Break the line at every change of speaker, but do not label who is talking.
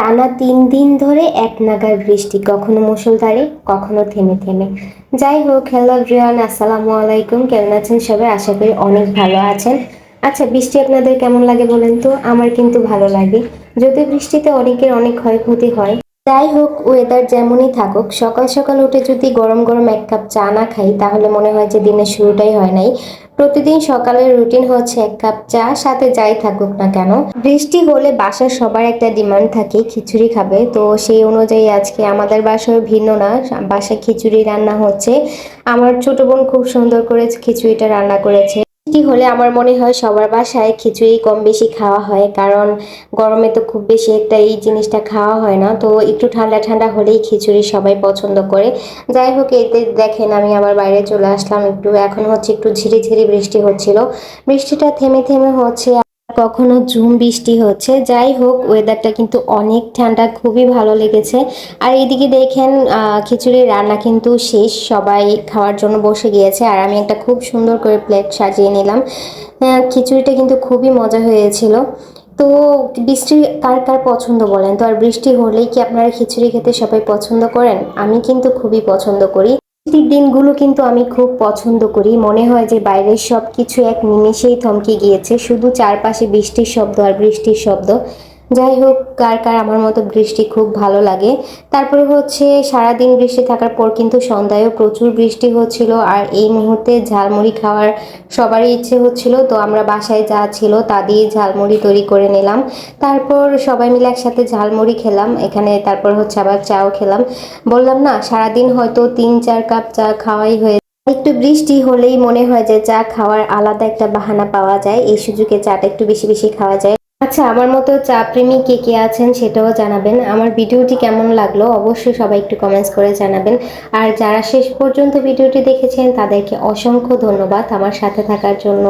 টানা তিন দিন ধরে এক নাগার বৃষ্টি, কখনো মুষলধারে, কখনো থেমে থেমে। যাই হোক, হ্যালো ব্রিয়ান আসসালামু আলাইকুম। কেমন আছেন সবাই? আশা করি অনেক ভালো আছেন। আচ্ছা বৃষ্টি আপনাদের কেমন লাগে বলেন তো? আমার কিন্তু ভালো লাগে। যদি বৃষ্টিতে অনেকের অনেক ক্ষয়ক্ষতি হয়। যাই হোক ওয়েদার যেমনই থাকুক, সকাল সকাল উঠে যদি গরম গরম এক কাপ চা না খাই, তাহলে মনে হয় যে দিনের শুরুটাই হয় নাই। প্রতিদিন সকালের রুটিন হচ্ছে এক কাপ চা, সাথে যাই থাকুক না কেন। বৃষ্টি হলে বাসার সবার একটা ডিমান্ড থাকে, খিচুড়ি খাবে। তো সেই অনুযায়ী আজকে আমাদের বাসায় ভিন্ন না। বাসায় খিচুড়ি রান্না হচ্ছে। আমার ছোট বোন খুব সুন্দর করে খিচুড়িটা রান্না করেছে। বৃষ্টি হলে আমার মনে হয় সবার বাসায় খিচুড়ি কম বেশি খাওয়া হয়, কারণ গরমে তো খুব বেশি একটা এই জিনিসটা খাওয়া হয় না। তো একটু ঠান্ডা ঠান্ডা হলেই খিচুড়ি সবাই পছন্দ করে। যাই হোক, এতে দেখেন আমি আবার বাইরে চলে আসলাম একটু। এখন হচ্ছে একটু ঝিরিঝিরি বৃষ্টি হচ্ছিল। বৃষ্টিটা থেমে থেমে হচ্ছে কখনো ঝুম বৃষ্টি হচ্ছে। যাই হোক ওয়েদারটা কিন্তু অনেক ঠান্ডা, খুবই ভালো লেগেছে। আর এদিকে দেখেন খিচুড়ির রান্না কিন্তু শেষ। সবাই খাওয়ার জন্য বসে গিয়েছে। আর আমি একটা খুব সুন্দর করে প্লেট সাজিয়ে নিলাম। খিচুড়িটা কিন্তু খুবই মজা হয়েছিল। তো বৃষ্টি কার কার পছন্দ বলেন? তো আর বৃষ্টি হলেই কি আপনারা খিচুড়ি খেতে সবাই পছন্দ করেন? আমি কিন্তু খুবই পছন্দ করি। বৃষ্টির দিনগুলো কিন্তু আমি খুব পছন্দ করি। মনে হয় যে বাইরের সব কিছু এক নিমেষেই থমকে গিয়েছে। শুধু চারপাশে বৃষ্টির শব্দ আর বৃষ্টির শব্দ। যাই হোক, কার কার আমার মতো বৃষ্টি খুব ভালো লাগে। তারপরে হচ্ছে সারাদিন বৃষ্টি থাকার পর কিন্তু সন্ধ্যায়ও প্রচুর বৃষ্টি হচ্ছিল আর এই মুহূর্তে ঝালমুড়ি খাওয়ার সবারই ইচ্ছে হচ্ছিল। তো আমরা বাসায় যা ছিল তা দিয়ে ঝালমুড়ি তৈরি করে নিলাম। তারপর সবাই মিলে একসাথে ঝালমুড়ি খেলাম। এখানে তারপর হচ্ছে আবার চাও খেলাম। বললাম, না, সারাদিন হয়তো তিন, চার কাপ চা খাওয়াই হয়ে একটু বৃষ্টি হলেই মনে হয় যে চা খাওয়ার আলাদা একটা বাহানা পাওয়া যায়। এই সুযোগে চাটা একটু বেশি বেশি খাওয়া যায়। আচ্ছা আমার মতো চা প্রেমী কে কে আছেন সেটাও জানাবেন। আমার ভিডিওটি কেমন লাগল অবশ্যই সবাই একটু কমেন্টস করে জানাবেন। আর যারা শেষ পর্যন্ত ভিডিওটি দেখেছেন, তাদেরকে অসংখ্য ধন্যবাদ আমার সাথে থাকার জন্য।